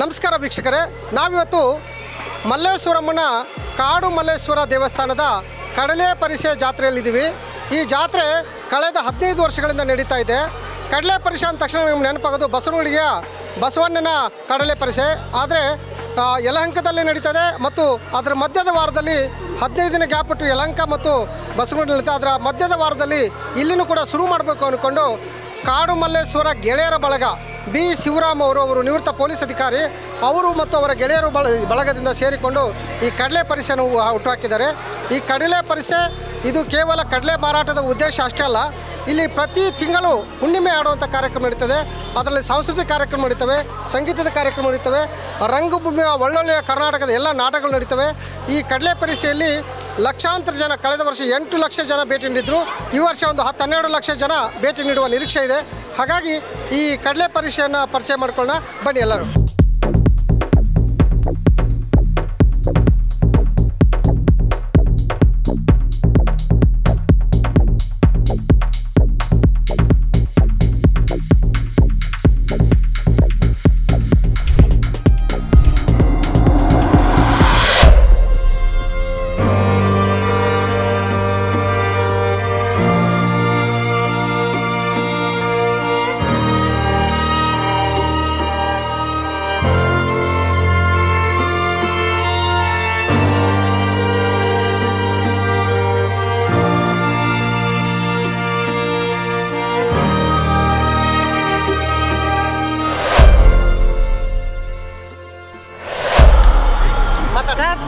ನಮಸ್ಕಾರ ವೀಕ್ಷಕರೇ. ನಾವಿವತ್ತು ಮಲ್ಲೇಶ್ವರಮ್ಮನ ಕಾಡು ಮಲ್ಲೇಶ್ವರ ದೇವಸ್ಥಾನದ ಕಡಲೆ ಪರಿಷೆ ಜಾತ್ರೆಯಲ್ಲಿದ್ದೀವಿ. ಈ ಜಾತ್ರೆ ಕಳೆದ ಹದಿನೈದು ವರ್ಷಗಳಿಂದ ನಡೀತಾ ಇದೆ. ಕಡಲೆ ಪರಿಷೆ ಅಂದ ತಕ್ಷಣ ನಿಮ್ಗೆ ನೆನಪಾಗೋದು ಬಸವನಗುಡಿಯ ಬಸವಣ್ಣನ ಕಡಲೆ ಪರಿಷೆ. ಆದರೆ ಯಲಹಂಕದಲ್ಲಿ ನಡೀತದೆ ಮತ್ತು ಅದರ ಮಧ್ಯದ ವಾರದಲ್ಲಿ ಹದಿನೈದು ದಿನ ಗ್ಯಾಪ್ ಇಟ್ಟು ಯಲಹಂಕ ಮತ್ತು ಬಸವನಗುಡಿ ನಡೀತಾ ಅದರ ಮಧ್ಯದ ವಾರದಲ್ಲಿ ಇಲ್ಲಿನೂ ಕೂಡ ಶುರು ಮಾಡಬೇಕು ಅಂದ್ಕೊಂಡು ಕಾಡು ಮಲ್ಲೇಶ್ವರ ಗೆಳೆಯರ ಬಳಗ ಬಿ ಶಿವರಾಮ್ ಅವರು ಅವರು ನಿವೃತ್ತ ಪೊಲೀಸ್ ಅಧಿಕಾರಿ, ಅವರು ಮತ್ತು ಅವರ ಗೆಳೆಯರು ಬಳ, ಬಳಗದಿಂದ ಸೇರಿಕೊಂಡು ಈ ಕಡಲೆ ಪರಿಸೆಯನ್ನು ಹುಟ್ಟುಹಾಕಿದ್ದಾರೆ. ಈ ಕಡಲೆ ಪರಿಸೆ ಇದು ಕೇವಲ ಕಡಲೆ ಮಾರಾಟದ ಉದ್ದೇಶ ಅಷ್ಟೇ ಅಲ್ಲ, ಇಲ್ಲಿ ಪ್ರತಿ ತಿಂಗಳು ಹುಣ್ಣಿಮೆ ಆಡುವಂಥ ಕಾರ್ಯಕ್ರಮ ನಡೀತದೆ. ಅದರಲ್ಲಿ ಸಾಂಸ್ಕೃತಿಕ ಕಾರ್ಯಕ್ರಮ ನಡೀತವೆ, ಸಂಗೀತದ ಕಾರ್ಯಕ್ರಮ ನಡೀತವೆ, ರಂಗಭೂಮಿಯ ಒಳ್ಳೊಳ್ಳೆಯ ಕರ್ನಾಟಕದ ಎಲ್ಲ ನಾಟಕಗಳು ನಡೀತವೆ. ಈ ಕಡಲೆ ಪರಿಸೆಯಲ್ಲಿ ಲಕ್ಷಾಂತರ ಜನ, ಕಳೆದ ವರ್ಷ ಎಂಟು ಲಕ್ಷ ಜನ ಭೇಟಿ ನೀಡಿದ್ರು, ಈ ವರ್ಷ ಒಂದು ಹತ್ತು ಹನ್ನೆರಡು ಲಕ್ಷ ಜನ ಭೇಟಿ ನೀಡುವ ನಿರೀಕ್ಷೆ ಇದೆ. ಹಾಗಾಗಿ ಈ ಕಡಲೆ ಪರಿಷೆಯನ್ನು ಪರಿಚಯ ಮಾಡ್ಕೊಳ್ಳೋಣ. ಬನ್ನಿ ಎಲ್ಲರೂ. ಸರ್.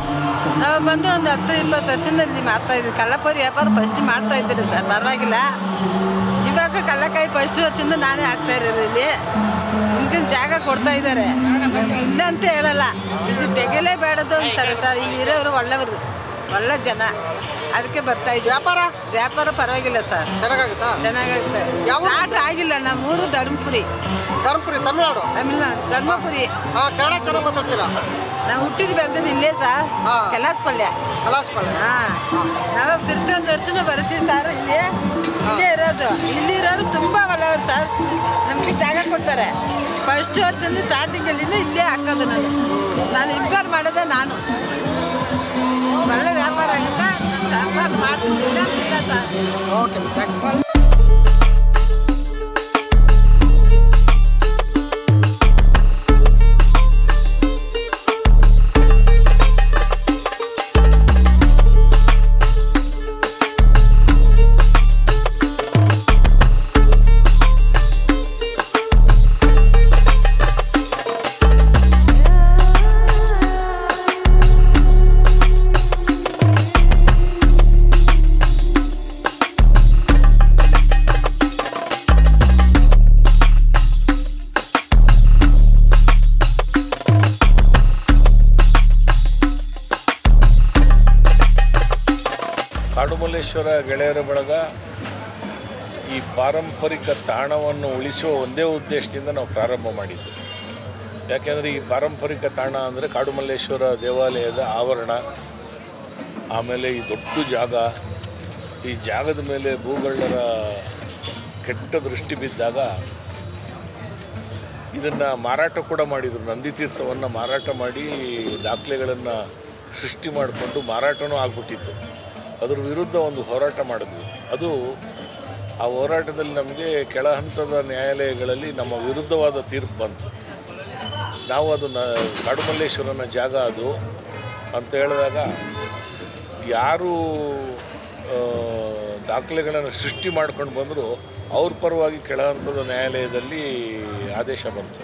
ನಾವು ಬಂದು ಒಂದು ಹತ್ತು ಇಪ್ಪತ್ತು ವರ್ಷದಿಂದ ಇಲ್ಲಿ ಮಾಡ್ತಾ ಕಲ್ಲಪುರಿ ವ್ಯಾಪಾರ ಫಸ್ಟ್ ಮಾಡ್ತಾ ಇದ್ದೀರಿ ಸರ್. ಪರವಾಗಿಲ್ಲ. ಇವಾಗ ಕಲ್ಲಕಾಯಿ ಫಸ್ಟ್ ವರ್ಷದಿಂದ ನಾನೇ ಹಾಕ್ತಾ ಇರೋದು ಇಲ್ಲಿ. ನಿಮ್ಗೆ ಜಾಗ ಕೊಡ್ತಾ ಇದ್ದಾರೆ. ಇಲ್ಲ ಅಂತ ಹೇಳಲ್ಲ ಇದು ತೆಗೆಲೇಬೇಡದು ಅಂತಾರೆ ಸರ್. ಇಲ್ಲಿ ಇರೋರು ಒಳ್ಳೆಯವರು. ಒಳ್ಳೆ ಜನ. ಅದಕ್ಕೆ ಬರ್ತಾ ಇದ್ದೀವಿ. ವ್ಯಾಪಾರ? ವ್ಯಾಪಾರ ಪರವಾಗಿಲ್ಲ ಸರ್. ಚೆನ್ನಾಗಾಗುತ್ತಾ? ಚೆನ್ನಾಗುತ್ತೆ ಯಾವ ಊರು? ಸ್ಟಾರ್ಟ್ ಆಗಿಲ್ಲ. ನಮ್ಮೂರು ಧರ್ಮಪುರಿ. ಧರ್ಮಪುರಿ ತಮಿಳ್ನಾಡು? ತಮಿಳ್ನಾಡು. ಧರ್ಮಪುರಿ. ಕನ್ನಡ ಚೆನ್ನಾಗಿ ಮಾತಾಡ್ತೀರಾ? ನಾವು ಹುಟ್ಟಿದ ಬೆಳೆದದ್ದು ಇಲ್ಲೇ ಸರ್. ಹಾ. ಕಲಾಸ್ಪಲ್ಯ ಕಲಾಸ್ಪಳ್ಳಿ ಹಾ. ನಾವು ಪ್ರತಿಯೊಂದು ವರ್ಷನೂ ಬರ್ತೀವಿ ಸರ್ ಇಲ್ಲಿ. ಇಲ್ಲೇ ಇರೋದು. ಇಲ್ಲಿ ಇರೋರು ತುಂಬ ಒಳ್ಳೆಯವರು ಸರ್. ನಮಗೆ ಜಾಗ ಕೊಡ್ತಾರೆ. ಫಸ್ಟ್ ವರ್ಷದಿಂದ ಸ್ಟಾರ್ಟಿಂಗಲ್ಲಿ ಇಲ್ಲೇ ಹಾಕೋದು ನಾನು. ನಾನು ಇಬ್ಬರು ಮಾಡೋದೇ ನಾನು. ಒಳ್ಳೆ ವ್ಯಾಪಾರ ಆಗುತ್ತೆ. ಸರ್ಕಾರ ಮಾಡ್ತೀನಿ. ಇಲ್ಲ ಅಂತಿಲ್ಲ ಸರ್. ಓಕೆ ಥ್ಯಾಂಕ್ಸ್ ಕಾಡುಮಲ್ಲೇಶ್ವರ ಗೆಳೆಯರ ಬಳಗ ಈ ಪಾರಂಪರಿಕ ತಾಣವನ್ನು ಉಳಿಸುವ ಒಂದೇ ಉದ್ದೇಶದಿಂದ ನಾವು ಪ್ರಾರಂಭ ಮಾಡಿದ್ದು. ಯಾಕೆಂದರೆ ಈ ಪಾರಂಪರಿಕ ತಾಣ ಅಂದರೆ ಕಾಡುಮಲ್ಲೇಶ್ವರ ದೇವಾಲಯದ ಆವರಣ, ಆಮೇಲೆ ಈ ದೊಡ್ಡ ಜಾಗ, ಈ ಜಾಗದ ಮೇಲೆ ಭೂಗಳ್ಳರ ಕೆಟ್ಟ ದೃಷ್ಟಿ ಬಿದ್ದಾಗ ಇದನ್ನು ಮಾರಾಟ ಕೂಡ ಮಾಡಿದರು. ನಂದಿ ತೀರ್ಥವನ್ನು ಮಾರಾಟ ಮಾಡಿ ದಾಖಲೆಗಳನ್ನು ಸೃಷ್ಟಿ ಮಾಡಿಕೊಂಡು ಮಾರಾಟವೂ ಆಗ್ಬಿಟ್ಟಿತ್ತು. ಅದ್ರ ವಿರುದ್ಧ ಒಂದು ಹೋರಾಟ ಮಾಡಿದ್ವಿ. ಅದು ಆ ಹೋರಾಟದಲ್ಲಿ ನಮಗೆ ಕೆಳ ಹಂತದ ನ್ಯಾಯಾಲಯಗಳಲ್ಲಿ ನಮ್ಮ ವಿರುದ್ಧವಾದ ತೀರ್ಪು ಬಂತು. ನಾವು ಅದನ್ನು ಕಾಡುಮಲ್ಲೇಶ್ವರನ ಜಾಗ ಅದು ಅಂತ ಹೇಳಿದಾಗ ಯಾರು ದಾಖಲೆಗಳನ್ನು ಸೃಷ್ಟಿ ಮಾಡ್ಕೊಂಡು ಬಂದರೂ ಅವ್ರ ಪರವಾಗಿ ಕೆಳ ಹಂತದ ನ್ಯಾಯಾಲಯದಲ್ಲಿ ಆದೇಶ ಬಂತು.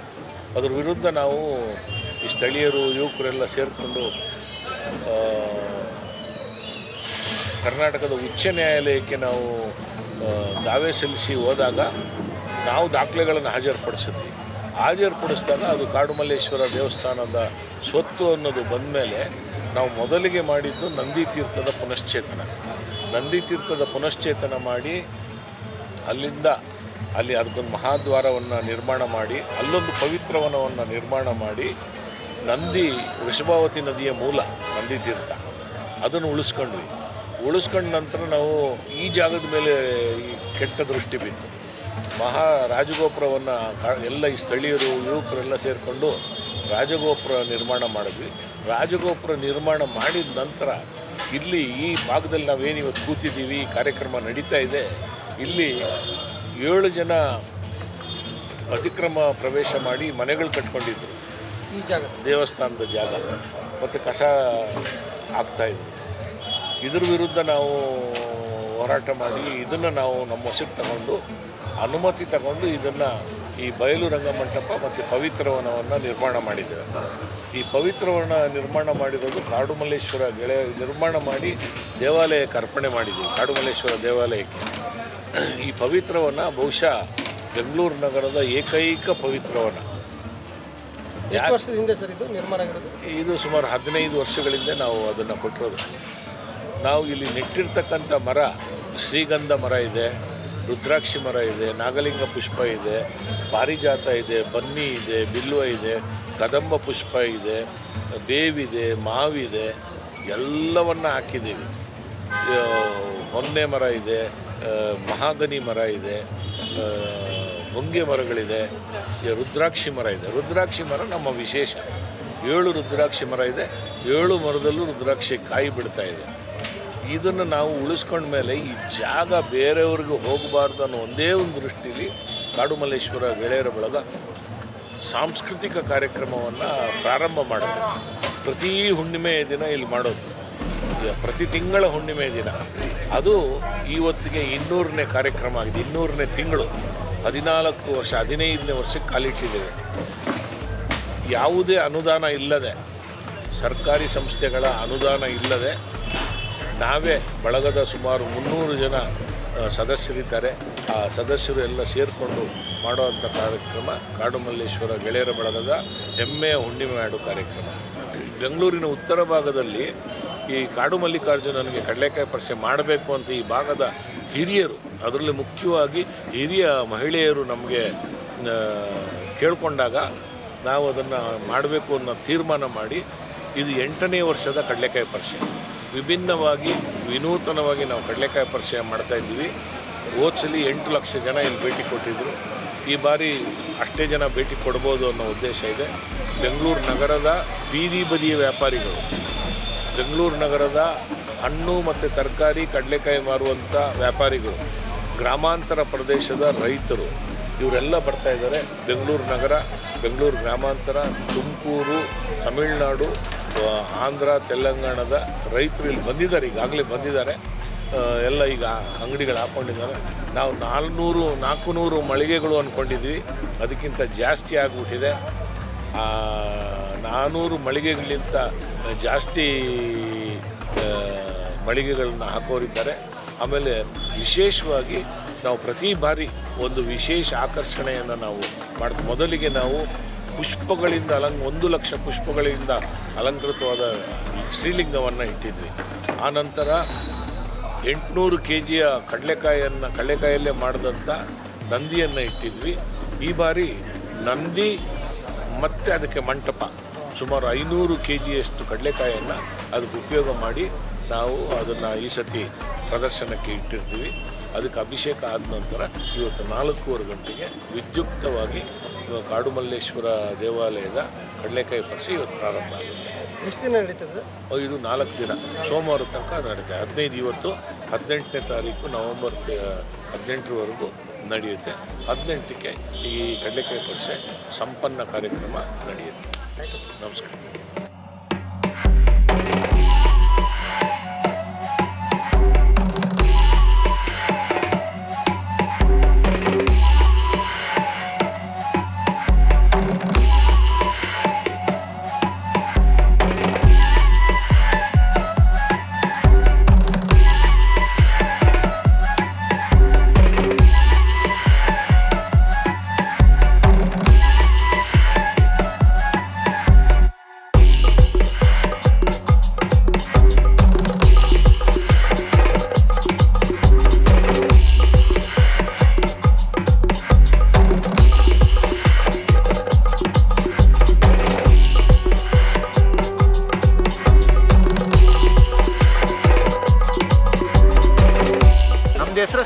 ಅದ್ರ ವಿರುದ್ಧ ನಾವು ಈ ಸ್ಥಳೀಯರು, ಯುವಕರೆಲ್ಲ ಸೇರಿಕೊಂಡು ಕರ್ನಾಟಕದ ಉಚ್ಚ ನ್ಯಾಯಾಲಯಕ್ಕೆ ನಾವು ದಾವೆ ಸಲ್ಲಿಸಿ ಹೋದಾಗ ನಾವು ದಾಖಲೆಗಳನ್ನು ಹಾಜರುಪಡಿಸಿದ್ವಿ. ಹಾಜರುಪಡಿಸಿದಾಗ ಅದು ಕಾಡುಮಲ್ಲೇಶ್ವರ ದೇವಸ್ಥಾನದ ಸ್ವತ್ತು ಅನ್ನೋದು ಬಂದ ಮೇಲೆ ನಾವು ಮೊದಲಿಗೆ ಮಾಡಿದ್ದು ನಂದಿ ತೀರ್ಥದ ಪುನಶ್ಚೇತನ. ನಂದಿ ತೀರ್ಥದ ಪುನಶ್ಚೇತನ ಮಾಡಿ ಅಲ್ಲಿಂದ ಅಲ್ಲಿ ಅದಕ್ಕೊಂದು ಮಹಾದ್ವಾರವನ್ನು ನಿರ್ಮಾಣ ಮಾಡಿ, ಅಲ್ಲೊಂದು ಪವಿತ್ರವನವನ್ನು ನಿರ್ಮಾಣ ಮಾಡಿ ನಂದಿ ವೃಷಭಾವತಿ ನದಿಯ ಮೂಲ, ನಂದಿ ತೀರ್ಥ. ಅದನ್ನು ಉಳಿಸ್ಕೊಂಡ್ವಿ. ಉಳಿಸ್ಕೊಂಡ ನಂತರ ನಾವು ಈ ಜಾಗದ ಮೇಲೆ ಈ ಕೆಟ್ಟ ದೃಷ್ಟಿ ಬಿತ್ತು. ಮಹಾ ರಾಜಗೋಪುರವನ್ನು ಕಾ ಎಲ್ಲ ಈ ಸ್ಥಳೀಯರು ಯುವಕರೆಲ್ಲ ಸೇರಿಕೊಂಡು ರಾಜಗೋಪುರ ನಿರ್ಮಾಣ ಮಾಡಿದ್ವಿ. ರಾಜಗೋಪುರ ನಿರ್ಮಾಣ ಮಾಡಿದ ನಂತರ ಇಲ್ಲಿ ಈ ಭಾಗದಲ್ಲಿ ನಾವೇನು ಇವತ್ತು ಕೂತಿದ್ದೀವಿ ಈ ಕಾರ್ಯಕ್ರಮ ನಡೀತಾ ಇದೆ ಇಲ್ಲಿ ಏಳು ಜನ ಅತಿಕ್ರಮ ಪ್ರವೇಶ ಮಾಡಿ ಮನೆಗಳು ಕಟ್ಕೊಂಡಿದ್ರು. ಈ ಜಾಗ. ದೇವಸ್ಥಾನದ ಜಾಗ. ಮತ್ತು ಕಸ ಹಾಕ್ತಾಯಿದ್ರು ಇದ್ರ ವಿರುದ್ಧ ನಾವು ಹೋರಾಟ ಮಾಡಿ ಇದನ್ನು ನಾವು ನಮ್ಮ ವಶಕ್ಕೆ ತಗೊಂಡು ಅನುಮತಿ ತಗೊಂಡು ಇದನ್ನು ಈ ಬಯಲು ರಂಗಮಂಟಪ ಮತ್ತು ಪವಿತ್ರವನವನ್ನು ನಿರ್ಮಾಣ ಮಾಡಿದ್ದೇವೆ. ಈ ಪವಿತ್ರವನ ನಿರ್ಮಾಣ ಮಾಡಿರೋದು ಕಾಡುಮಲ್ಲೇಶ್ವರ ಗೆಳೆಯ ನಿರ್ಮಾಣ ಮಾಡಿ ದೇವಾಲಯಕ್ಕೆ ಅರ್ಪಣೆ ಮಾಡಿದ್ದೀವಿ ಕಾಡುಮಲ್ಲೇಶ್ವರ ದೇವಾಲಯಕ್ಕೆ. ಈ ಪವಿತ್ರವನ ಬಹುಶಃ ಬೆಂಗಳೂರು ನಗರದ ಏಕೈಕ ಪವಿತ್ರವನ ಎಷ್ಟು ವರ್ಷದಿಂದ ಸರ್ ಇದು ನಿರ್ಮಾಣ ಆಗಿರೋದು? ಇದು ಸುಮಾರು ಹದಿನೈದು ವರ್ಷಗಳಿಂದ ನಾವು ಅದನ್ನು ಕೊಟ್ಟಿರೋದು. ನಾವು ಇಲ್ಲಿ ನೆಟ್ಟಿರ್ತಕ್ಕಂಥ ಮರ, ಶ್ರೀಗಂಧ ಮರ ಇದೆ, ರುದ್ರಾಕ್ಷಿ ಮರ ಇದೆ, ನಾಗಲಿಂಗ ಪುಷ್ಪ ಇದೆ, ಪಾರಿಜಾತ ಇದೆ, ಬನ್ನಿ ಇದೆ, ಬಿಲ್ವ ಇದೆ, ಕದಂಬ ಪುಷ್ಪ ಇದೆ, ಬೇವಿದೆ, ಮಾವಿದೆ, ಎಲ್ಲವನ್ನ ಹಾಕಿದ್ದೀವಿ. ಹೊನ್ನೆ ಮರ ಇದೆ ಮಹಾಗನಿ ಮರ ಇದೆ ಮುಂಗೆ ಮರಗಳಿದೆ ರುದ್ರಾಕ್ಷಿ ಮರ ಇದೆ. ರುದ್ರಾಕ್ಷಿ ಮರ ನಮ್ಮ ವಿಶೇಷ. ಏಳು ರುದ್ರಾಕ್ಷಿ ಮರ ಇದೆ, ಏಳು ಮರದಲ್ಲೂ ರುದ್ರಾಕ್ಷಿ ಕಾಯಿ ಬಿಡ್ತಾ ಇದೆ. ಇದನ್ನು ನಾವು ಉಳಿಸ್ಕೊಂಡ ಮೇಲೆ ಈ ಜಾಗ ಬೇರೆಯವ್ರಿಗೆ ಹೋಗಬಾರ್ದು ಅನ್ನೋ ಒಂದೇ ಒಂದು ದೃಷ್ಟಿಲಿ ಕಾಡುಮಲ್ಲೇಶ್ವರ ಗೆಳೆಯರ ಬಳಗ ಸಾಂಸ್ಕೃತಿಕ ಕಾರ್ಯಕ್ರಮವನ್ನು ಪ್ರಾರಂಭ ಮಾಡೋದು. ಪ್ರತಿ ಹುಣ್ಣಿಮೆಯ ದಿನ ಇಲ್ಲಿ ಮಾಡೋದು. ಪ್ರತಿ ತಿಂಗಳ ಹುಣ್ಣಿಮೆ ದಿನ. ಅದು ಇವತ್ತಿಗೆ ಇನ್ನೂರನೇ ಕಾರ್ಯಕ್ರಮ ಆಗಿದೆ. ಇನ್ನೂರನೇ ತಿಂಗಳು. ಹದಿನಾಲ್ಕು ವರ್ಷ, ಹದಿನೈದನೇ ವರ್ಷಕ್ಕೆ ಕಾಲಿಟ್ಟಿದ್ದೇವೆ ಯಾವುದೇ ಅನುದಾನ ಇಲ್ಲದೆ, ಸರ್ಕಾರಿ ಸಂಸ್ಥೆಗಳ ಅನುದಾನ ಇಲ್ಲದೆ ನಾವೇ ಬಳಗದ ಸುಮಾರು ಮುನ್ನೂರು ಜನ ಸದಸ್ಯರಿದ್ದಾರೆ. ಆ ಸದಸ್ಯರು ಎಲ್ಲ ಸೇರಿಕೊಂಡು ಮಾಡುವಂಥ ಕಾರ್ಯಕ್ರಮ ಕಾಡುಮಲ್ಲೇಶ್ವರ ಗೆಳೆಯರ ಬಳಗದ ಹೆಮ್ಮೆಯ ಹುಣ್ಣಿಮೆ ಆಡು ಕಾರ್ಯಕ್ರಮ. ಬೆಂಗಳೂರಿನ ಉತ್ತರ ಭಾಗದಲ್ಲಿ ಈ ಕಾಡು ಮಲ್ಲಿಕಾರ್ಜುನನಿಗೆ ಕಡಲೆಕಾಯಿ ಪರಿಷೆ ಮಾಡಬೇಕು ಅಂತ ಈ ಭಾಗದ ಹಿರಿಯರು, ಅದರಲ್ಲಿ ಮುಖ್ಯವಾಗಿ ಹಿರಿಯ ಮಹಿಳೆಯರು ನಮಗೆ ಕೇಳಿಕೊಂಡಾಗ ನಾವು ಅದನ್ನು ಮಾಡಬೇಕು ಅನ್ನೋ ತೀರ್ಮಾನ ಮಾಡಿ ಇದು ಎಂಟನೇ ವರ್ಷದ ಕಡಲೆಕಾಯಿ ಪರಿಚಯ ವಿಭಿನ್ನವಾಗಿ, ವಿನೂತನವಾಗಿ ನಾವು ಕಡಲೆಕಾಯಿ ಪರಿಚಯ ಮಾಡ್ತಾ ಇದ್ದೀವಿ. ಹೋದ್ಸಲಿ ಎಂಟು ಲಕ್ಷ ಜನ ಇಲ್ಲಿ ಭೇಟಿ ಕೊಟ್ಟಿದ್ದರು ಈ ಬಾರಿ ಅಷ್ಟೇ ಜನ ಭೇಟಿ ಕೊಡ್ಬೋದು ಅನ್ನೋ ಉದ್ದೇಶ ಇದೆ. ಬೆಂಗಳೂರು ನಗರದ ಬೀದಿ ಬದಿಯ ವ್ಯಾಪಾರಿಗಳು. ಬೆಂಗಳೂರು ನಗರದ ಹಣ್ಣು ಮತ್ತು ತರಕಾರಿ ಕಡಲೆಕಾಯಿ ಮಾರುವಂಥ ವ್ಯಾಪಾರಿಗಳು. ಗ್ರಾಮಾಂತರ ಪ್ರದೇಶದ ರೈತರು. ಇವರೆಲ್ಲ ಬರ್ತಾ ಇದ್ದಾರೆ. ಬೆಂಗಳೂರು ನಗರ, ಬೆಂಗಳೂರು ಗ್ರಾಮಾಂತರ, ತುಮಕೂರು, ತಮಿಳುನಾಡು ಆಂಧ್ರ, ತೆಲಂಗಾಣದ ರೈತರು ಇಲ್ಲಿ ಬಂದಿದ್ದಾರೆ, ಈಗಾಗಲೇ ಬಂದಿದ್ದಾರೆ. ಎಲ್ಲ ಈಗ ಅಂಗಡಿಗಳು ಹಾಕ್ಕೊಂಡಿದ್ದಾರೆ ನಾವು ನಾಲ್ನೂರು ನಾಲ್ಕು ನೂರು ಮಳಿಗೆಗಳು ಅಂದ್ಕೊಂಡಿದ್ವಿ. ಅದಕ್ಕಿಂತ ಜಾಸ್ತಿ ಆಗಿಬಿಟ್ಟಿದೆ. ನಾನ್ನೂರು ಮಳಿಗೆಗಳಿಂತ ಜಾಸ್ತಿ ಮಳಿಗೆಗಳನ್ನ ಹಾಕೋರಿದ್ದಾರೆ. ಆಮೇಲೆ ವಿಶೇಷವಾಗಿ ನಾವು ಪ್ರತಿ ಬಾರಿ ಒಂದು ವಿಶೇಷ ಆಕರ್ಷಣೆಯನ್ನು ನಾವು ಮಾಡ್ತೀವಿ. ಮೊದಲಿಗೆ ನಾವು ಪುಷ್ಪಗಳಿಂದ ಅಲಂಕ, ಒಂದು ಲಕ್ಷ ಪುಷ್ಪಗಳಿಂದ ಅಲಂಕೃತವಾದ ಶ್ರೀಲಿಂಗವನ್ನು ಇಟ್ಟಿದ್ವಿ. ಆನಂತರ ಎಂಟುನೂರು ಕೆ ಜಿಯ ಕಡಲೆಕಾಯಿಯನ್ನು ಕಡಲೆಕಾಯಲ್ಲೇ ಮಾಡಿದಂಥ ನಂದಿಯನ್ನು ಇಟ್ಟಿದ್ವಿ. ಈ ಬಾರಿ ನಂದಿ ಮತ್ತು ಅದಕ್ಕೆ ಮಂಟಪ. ಸುಮಾರು ಐನೂರು ಕೆ ಜಿಯಷ್ಟು ಕಡಲೆಕಾಯನ್ನು ಅದಕ್ಕೆ ಉಪಯೋಗ ಮಾಡಿ ನಾವು ಅದನ್ನು ಈ ಸತಿ ಪ್ರದರ್ಶನಕ್ಕೆ ಇಟ್ಟಿರ್ತೀವಿ. ಅದಕ್ಕೆ ಅಭಿಷೇಕ ಆದ ನಂತರ ಇವತ್ತು ನಾಲ್ಕೂವರೆ ಗಂಟೆಗೆ ವಿದ್ಯುಕ್ತವಾಗಿ ಇವಾಗ ಕಾಡುಮಲ್ಲೇಶ್ವರ ದೇವಾಲಯದ ಕಡಲೆಕಾಯಿ ಪರಿಚಯ ಇವತ್ತು ಪ್ರಾರಂಭ ಆಗುತ್ತೆ. ಎಷ್ಟು ದಿನ ನಡೀತದೆ ಇದು ನಾಲ್ಕು ದಿನ. ಸೋಮವಾರ ತನಕ ಅದು ನಡೀತೆ ಹದಿನೈದು ಇವತ್ತು ಹದಿನೆಂಟನೇ ತಾರೀಕು ನವಂಬರ್ ಹದಿನೆಂಟರವರೆಗೂ ನಡೆಯುತ್ತೆ. ಹದಿನೆಂಟಕ್ಕೆ ಈ ಕಡಲೆಕಾಯಿ ಪರಿಷೆ ಸಂಪನ್ನ ಕಾರ್ಯಕ್ರಮ ನಡೆಯುತ್ತೆ. ನಮಸ್ಕಾರ.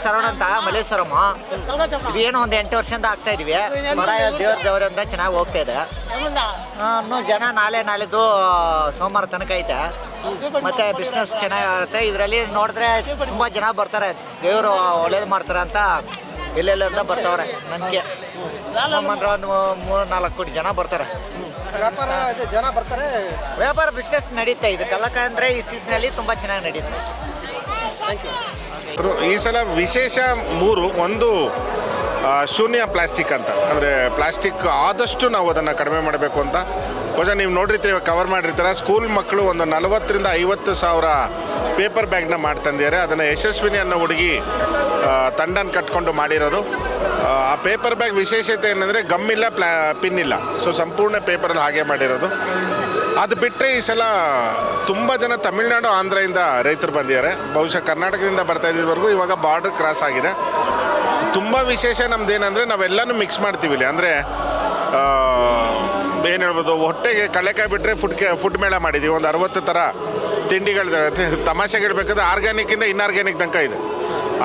ಸರವಣ ಅಂತ ಮಲ್ಲೇಶ್ವರಮ್ಮ. ಇದು ಏನು ಒಂದು ಎಂಟು ವರ್ಷದಿಂದ ಆಗ್ತಾ ಇದೀವಿ. ಮರ ದೇವ್ರ ದೇವ್ರಿಂದ ಚೆನ್ನಾಗಿ ಹೋಗ್ತಾ ಇದೆ. ಇನ್ನು ಜನ ನಾಳೆ ನಾಳೆದು ಸೋಮವಾರ ತನಕ ಐತೆ. ಮತ್ತೆ ಬಿಸ್ನೆಸ್ ಚೆನ್ನಾಗಿರುತ್ತೆ ಇದರಲ್ಲಿ ನೋಡಿದ್ರೆ ತುಂಬ ಜನ ಬರ್ತಾರೆ. ದೇವರು ಒಳ್ಳೇದು ಮಾಡ್ತಾರೆ ಅಂತ ಎಲ್ಲೆಲ್ಲಿಂದ ಬರ್ತಾವ್ರೆ ನನಗೆ ನಮ್ಮಂದ್ರೆ ಒಂದು ಮೂರು ನಾಲ್ಕು ಕೋಟಿ ಜನ ಬರ್ತಾರೆ. ವ್ಯಾಪಾರ ಜನ ಬರ್ತಾರೆ. ವ್ಯಾಪಾರ ಬಿಸ್ನೆಸ್ ನಡೀತಾ. ಇದೆ ಕಲ್ಲಕ ಅಂದರೆ ಈ ಸೀಸನಲ್ಲಿ ತುಂಬ ಚೆನ್ನಾಗಿ ನಡೀತೆ. ಈ ಸಲ ವಿಶೇಷ ಮೂರು ಒಂದು ಶೂನ್ಯ ಪ್ಲಾಸ್ಟಿಕ್ ಅಂತ. ಅಂದರೆ ಪ್ಲಾಸ್ಟಿಕ್ ಆದಷ್ಟು ನಾವು ಅದನ್ನು ಕಡಿಮೆ ಮಾಡಬೇಕು ಅಂತ. ಬಹುಶಃ ನೀವು ನೋಡಿರ್ತೀವಿ ಕವರ್ ಮಾಡಿರ್ತಾರೆ. ಸ್ಕೂಲ್ ಮಕ್ಕಳು ಒಂದು ನಲವತ್ತರಿಂದ ಐವತ್ತು ಸಾವಿರ ಪೇಪರ್ ಬ್ಯಾಗ್ನ ಮಾಡಿ ತಂದಿದ್ದಾರೆ ಅದನ್ನು ಯಶಸ್ವಿನಿ ಅನ್ನೋ ಹುಡುಗಿ ತಂಡನ ಕಟ್ಕೊಂಡು ಮಾಡಿರೋದು. ಆ, ಪೇಪರ್ ಬ್ಯಾಗ್ ವಿಶೇಷತೆ ಏನಂದರೆ ಗಮ್ ಇಲ್ಲ ಪ್ಲಾ ಪಿನ್ ಇಲ್ಲ. ಸೊ ಸಂಪೂರ್ಣ ಪೇಪರಲ್ಲಿ ಹಾಗೆ ಮಾಡಿರೋದು. ಅದು ಬಿಟ್ಟರೆ ಈ ಸಲ ತುಂಬ ಜನ ತಮಿಳುನಾಡು, ಆಂಧ್ರದಿಂದ ರೈತರು ಬಂದಿದ್ದಾರೆ. ಬಹುಶಃ ಕರ್ನಾಟಕದಿಂದ ಬರ್ತಾ ಇದ್ದಿದ್ದವರೆಗೂ ಇವಾಗ ಬಾರ್ಡರ್ ಕ್ರಾಸ್ ಆಗಿದೆ. ತುಂಬ ವಿಶೇಷ ನಮ್ದು ಏನಂದರೆ ನಾವೆಲ್ಲನೂ ಮಿಕ್ಸ್ ಮಾಡ್ತೀವಿ ಇಲ್ಲಿ. ಅಂದರೆ ಏನು ಹೇಳ್ಬೋದು, ಹೊಟ್ಟೆಗೆ ಕಳೆಕಾಯಿ ಬಿಟ್ಟರೆ ಫುಡ್ ಫುಡ್ ಮೇಳ ಮಾಡಿದ್ದೀವಿ ಒಂದು ಅರವತ್ತು ಥರ ತಿಂಡಿಗಳು ತಮಾಷೆಗೆ ಬೇಕಾದ್ರೆ ಆರ್ಗ್ಯಾನಿಕ್ಕಿಂದ ಇನ್ಆರ್ಗ್ಯಾನಿಕ್ ತನಕ ಇದೆ.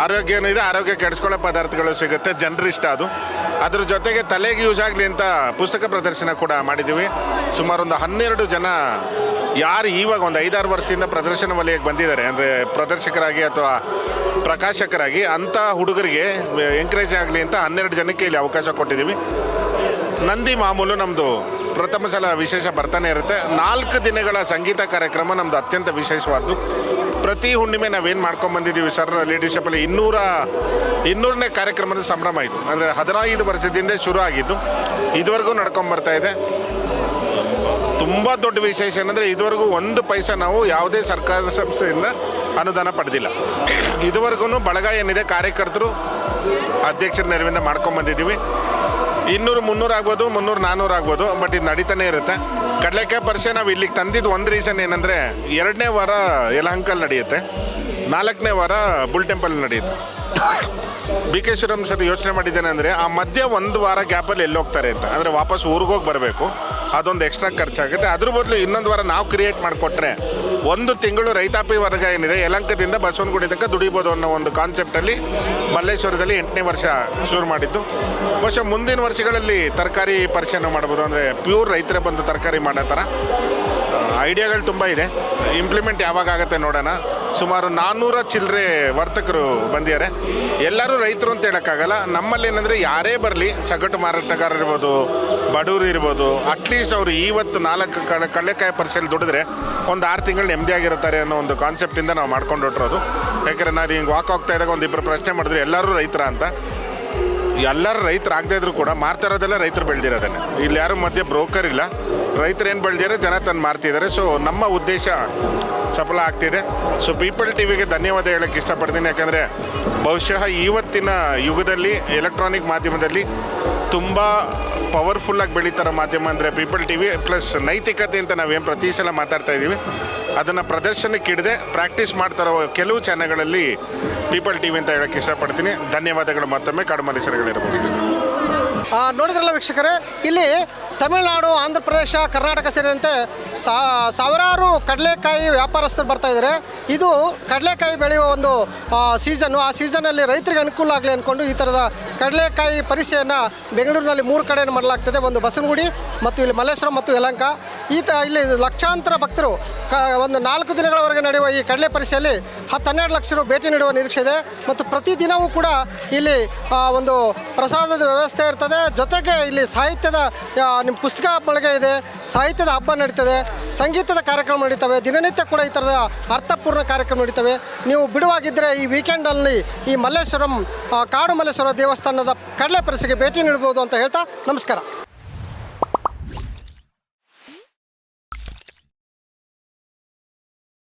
ಆರೋಗ್ಯನೂ ಏನಿದೆ ಆರೋಗ್ಯ ಕೆಡಿಸ್ಕೊಳ್ಳೋ ಪದಾರ್ಥಗಳು ಸಿಗುತ್ತೆ ಇಷ್ಟ ಅದು. ಅದ್ರ ಜೊತೆಗೆ ತಲೆಗೆ ಯೂಸ್ ಆಗಲಿ ಅಂತ ಪುಸ್ತಕ ಪ್ರದರ್ಶನ ಕೂಡ ಮಾಡಿದ್ದೀವಿ ಸುಮಾರು ಒಂದು ಹನ್ನೆರಡು ಜನ ಯಾರು ಇವಾಗ ಒಂದು ಐದಾರು ವರ್ಷದಿಂದ ಪ್ರದರ್ಶನ ವಲಯಕ್ಕೆ ಬಂದಿದ್ದಾರೆ. ಅಂದರೆ ಪ್ರದರ್ಶಕರಾಗಿ ಅಥವಾ ಪ್ರಕಾಶಕರಾಗಿ ಅಂಥ ಹುಡುಗರಿಗೆ ಎಂಕರೇಜ್ ಆಗಲಿ ಅಂತ ಹನ್ನೆರಡು ಜನಕ್ಕೆ ಇಲ್ಲಿ ಅವಕಾಶ ಕೊಟ್ಟಿದ್ದೀವಿ ನಂದಿ ಮಾಮೂಲು ನಮ್ಮದು ಪ್ರಥಮ ಸಲ ವಿಶೇಷ ಬರ್ತಾನೆ ಇರುತ್ತೆ. ನಾಲ್ಕು ದಿನಗಳ ಸಂಗೀತ ಕಾರ್ಯಕ್ರಮ ನಮ್ಮದು ಅತ್ಯಂತ ವಿಶೇಷವಾದ್ದು. ಪ್ರತಿ ಹುಣ್ಣಿಮೆ ನಾವೇನು ಮಾಡ್ಕೊಂಬಂದಿದ್ದೀವಿ ಸರ್ ಲೀಡರ್ಶಿಪ್ಪಲ್ಲಿ ಇನ್ನೂರ, ಇನ್ನೂರನೇ ಕಾರ್ಯಕ್ರಮದ ಸಂಭ್ರಮ ಇದು. ಅಂದರೆ ಹದಿನೈದು ವರ್ಷದಿಂದ ಶುರು ಆಗಿದ್ದು, ಇದುವರೆಗೂ ನಡ್ಕೊಂಬರ್ತಾ ಇದೆ. ತುಂಬ ದೊಡ್ಡ ವಿಶೇಷ ಏನಂದರೆ ಇದುವರೆಗೂ ಒಂದು ಪೈಸೆ ನಾವು ಯಾವುದೇ ಸರ್ಕಾರದ ಸಂಸ್ಥೆಯಿಂದ ಅನುದಾನ ಪಡೆದಿಲ್ಲ. ಇದುವರೆಗೂ ಬಳಗ ಏನಿದೆ, ಕಾರ್ಯಕರ್ತರು ಅಧ್ಯಕ್ಷರ ನೆರವಿಂದ ಮಾಡ್ಕೊಂಬಂದಿದ್ದೀವಿ ಇನ್ನೂರು ಮುನ್ನೂರು ಆಗ್ಬೋದು, ಮುನ್ನೂರು ನಾನ್ನೂರು ಆಗ್ಬೋದು, ಬಟ್ ಇದು ನಡೀತಾನೆ ಇರುತ್ತೆ. ಕಡಲೆಕಾಯಿ ಪರಿಷೆ ನಾವು ಇಲ್ಲಿಗೆ ತಂದಿದ್ದು ಒಂದು ರೀಸನ್ ಏನಂದರೆ ಎರಡನೇ ವಾರ ಯಲಹಂಕಲ್ ನಡೆಯುತ್ತೆ, ನಾಲ್ಕನೇ ವಾರ ಬುಲ್ ಟೆಂಪಲ್ ನಡೆಯುತ್ತೆ. ಬಿ ಕೆ ಶಿವರಾಮ್ ಸರ್ ಯೋಚನೆ ಮಾಡಿದ್ದೇನೆ ಅಂದರೆ ಆ ಮಧ್ಯೆ ಒಂದು ವಾರ ಗ್ಯಾಪಲ್ಲಿ ಎಲ್ಲಿ ಹೋಗ್ತಾರೆ ಅಂತ. ಅಂದರೆ ವಾಪಸ್ ಊರಿಗೆ ಹೋಗಿ ಬರಬೇಕು. ಅದೊಂದು ಎಕ್ಸ್ಟ್ರಾ ಖರ್ಚಾಗುತ್ತೆ. ಅದ್ರ ಬದಲು ಇನ್ನೊಂದು ವಾರ ನಾವು ಕ್ರಿಯೇಟ್ ಮಾಡಿಕೊಟ್ರೆ ಒಂದು ತಿಂಗಳು ರೈತಾಪಿ ವರ್ಗ ಏನಿದೆ, ಯಲಂಕದಿಂದ ಬಸವನಗುಡಿ ತನಕ ದುಡಿಬೋದು ಅನ್ನೋ ಒಂದು ಕಾನ್ಸೆಪ್ಟಲ್ಲಿ ಮಲ್ಲೇಶ್ವರದಲ್ಲಿ ಎಂಟನೇ ವರ್ಷ ಶುರು ಮಾಡಿದ್ದು. ಬಹುಶಃ ಮುಂದಿನ ವರ್ಷಗಳಲ್ಲಿ ತರಕಾರಿ ಪರಿಚಯನ ಮಾಡ್ಬೋದು. ಅಂದರೆ ಪ್ಯೂರ್ ರೈತರೇ ಬಂದು ತರಕಾರಿ ಮಾಡೋ ಥರ ಐಡಿಯಾಗಳು ತುಂಬ ಇದೆ. ಇಂಪ್ಲಿಮೆಂಟ್ ಯಾವಾಗ ಆಗುತ್ತೆ ನೋಡೋಣ. ಸುಮಾರು ನಾನ್ನೂರ ಚಿಲ್ಲರೆ ವರ್ತಕರು ಬಂದಿದ್ದಾರೆ. ಎಲ್ಲರೂ ರೈತರು ಅಂತ ಹೇಳೋಕ್ಕಾಗಲ್ಲ. ನಮ್ಮಲ್ಲಿ ಏನಂದರೆ ಯಾರೇ ಬರಲಿ, ಸಗಟು ಮಾರಾಟಗಾರ ಇರ್ಬೋದು, ಬಡವರು ಇರ್ಬೋದು ಅಟ್ಲೀಸ್ಟ್ ಅವರು ಇವತ್ತು ನಾಲ್ಕು ಕಳೆ ಕಳ್ಳೆಕಾಯಿ ಪರಿಸೆಯಲ್ಲಿ ದುಡಿದ್ರೆ ಒಂದು ಆರು ತಿಂಗಳು ನೆಮ್ಮದಿಯಾಗಿರ್ತಾರೆ ಅನ್ನೋ ಒಂದು ಕಾನ್ಸೆಪ್ಟಿಂದ ನಾವು ಮಾಡ್ಕೊಂಡು ಹೊಟ್ಟಿರೋದು ಯಾಕಂದರೆ ನಾನು ಹಿಂಗೆ ವಾಕ್ ಹೋಗ್ತಾ ಇದ್ದಾಗ ಒಂದು ಪ್ರಶ್ನೆ ಮಾಡಿದ್ರೆ ಎಲ್ಲರೂ ರೈತರ ಅಂತ. ಎಲ್ಲರೂ ರೈತರು ಆಗದೇ ಇದ್ರು ಕೂಡ ಮಾರ್ತಾ ಇರೋದೆಲ್ಲ ರೈತರು ಬೆಳೆದಿರೋದನ್ನೇ. ಇಲ್ಲಿ ಯಾರು ಮಧ್ಯೆ ಬ್ರೋಕರ್ ಇಲ್ಲ. ರೈತರು ಏನು ಬೆಳೆದಿದ್ದಾರೆ ಜನ ತಂದು ಮಾರ್ತಿದ್ದಾರೆ. ಸೊ ನಮ್ಮ ಉದ್ದೇಶ ಸಫಲ ಆಗ್ತಿದೆ. ಸೊ ಪೀಪಲ್ ಟಿ ವಿಗೆ ಧನ್ಯವಾದ ಹೇಳಕ್ಕೆ ಇಷ್ಟಪಡ್ತೀನಿ. ಯಾಕಂದರೆ ಬಹುಶಃ ಇವತ್ತಿನ ಯುಗದಲ್ಲಿ ಎಲೆಕ್ಟ್ರಾನಿಕ್ ಮಾಧ್ಯಮದಲ್ಲಿ ತುಂಬ ಪವರ್ಫುಲ್ಲಾಗಿ ಬೆಳೀತಾರೋ ಮಾಧ್ಯಮ ಅಂದರೆ ಪೀಪಲ್ ಟಿ ವಿ ಪ್ಲಸ್ ನೈತಿಕತೆ ಅಂತ ನಾವೇನು ಪ್ರತಿ ಸಲ ಮಾತಾಡ್ತಾ ಇದ್ದೀವಿ. ಅದನ್ನು ಪ್ರದರ್ಶನಕ್ಕೆ ಇಡದೆ ಪ್ರಾಕ್ಟೀಸ್ ಮಾಡ್ತಾರೋ ಕೆಲವು ಚಾನೆಲ್ಗಳಲ್ಲಿ ಪೀಪಲ್ ಟಿ ವಿ ಅಂತ ಹೇಳೋಕೆ ಇಷ್ಟಪಡ್ತೀನಿ. ಧನ್ಯವಾದಗಳು ಮತ್ತೊಮ್ಮೆ. ಆ, ನೋಡಿದ್ರಲ್ಲ ವೀಕ್ಷಕರೇ ಇಲ್ಲಿ ತಮಿಳುನಾಡು, ಆಂಧ್ರ ಪ್ರದೇಶ, ಕರ್ನಾಟಕ ಸೇರಿದಂತೆ ಸಾವಿರಾರು ಕಡಲೆಕಾಯಿ ವ್ಯಾಪಾರಸ್ಥರು ಬರ್ತಾ ಇದ್ದಾರೆ. ಇದು ಕಡಲೆಕಾಯಿ ಬೆಳೆಯುವ ಒಂದು ಸೀಸನ್ನು ಆ ಸೀಸನಲ್ಲಿ ರೈತರಿಗೆ ಅನುಕೂಲ ಆಗಲಿ ಅಂದ್ಕೊಂಡು ಈ ಥರದ ಕಡಲೆಕಾಯಿ ಪರಿಷೆಯನ್ನು ಬೆಂಗಳೂರಿನಲ್ಲಿ ಮೂರು ಕಡೆಯನ್ನು ಮಾಡಲಾಗ್ತದೆ. ಒಂದು ಬಸನಗುಡಿ ಮತ್ತು ಇಲ್ಲಿ ಮಲ್ಲೇಶ್ವರಂ ಮತ್ತು ಯಲಂಕ. ಈ ತ ಇಲ್ಲಿ ಲಕ್ಷಾಂತರ ಭಕ್ತರು ಕ, ಒಂದು ನಾಲ್ಕು ದಿನಗಳವರೆಗೆ ನಡೆಯುವ ಈ ಕಡಲೆ ಪರಿಷೆಯಲ್ಲಿ ಹತ್ತು ಹನ್ನೆರಡು ಲಕ್ಷ ರು ಭೇಟಿ ನೀಡುವ ನಿರೀಕ್ಷೆ ಇದೆ. ಮತ್ತು ಪ್ರತಿದಿನವೂ ಕೂಡ ಇಲ್ಲಿ ಒಂದು ಪ್ರಸಾದದ ವ್ಯವಸ್ಥೆ ಇರ್ತದೆ. ಜೊತೆಗೆ ಇಲ್ಲಿ ಸಾಹಿತ್ಯದ ನಿಮ್ಮ ಪುಸ್ತಕ ಮಳಿಗೆ ಇದೆ, ಸಾಹಿತ್ಯದ ಹಬ್ಬ ನಡೀತದೆ, ಸಂಗೀತದ ಕಾರ್ಯಕ್ರಮ ನಡೀತವೆ, ದಿನನಿತ್ಯ ಕೂಡ ಈ ಥರದ ಅರ್ಥಪೂರ್ಣ ಕಾರ್ಯಕ್ರಮ ನಡೀತವೆ. ನೀವು ಬಿಡುವಾಗಿದ್ದರೆ ಈ ವೀಕೆಂಡಲ್ಲಿ ಈ ಮಲ್ಲೇಶ್ವರಂ ಕಾಡು ಮಲ್ಲೇಶ್ವರ ದೇವಸ್ಥಾನದ ಕಡಲೆ ಪರಿಸೆಗೆ ಭೇಟಿ ನೀಡ್ಬೋದು ಅಂತ ಹೇಳ್ತಾ ನಮಸ್ಕಾರ.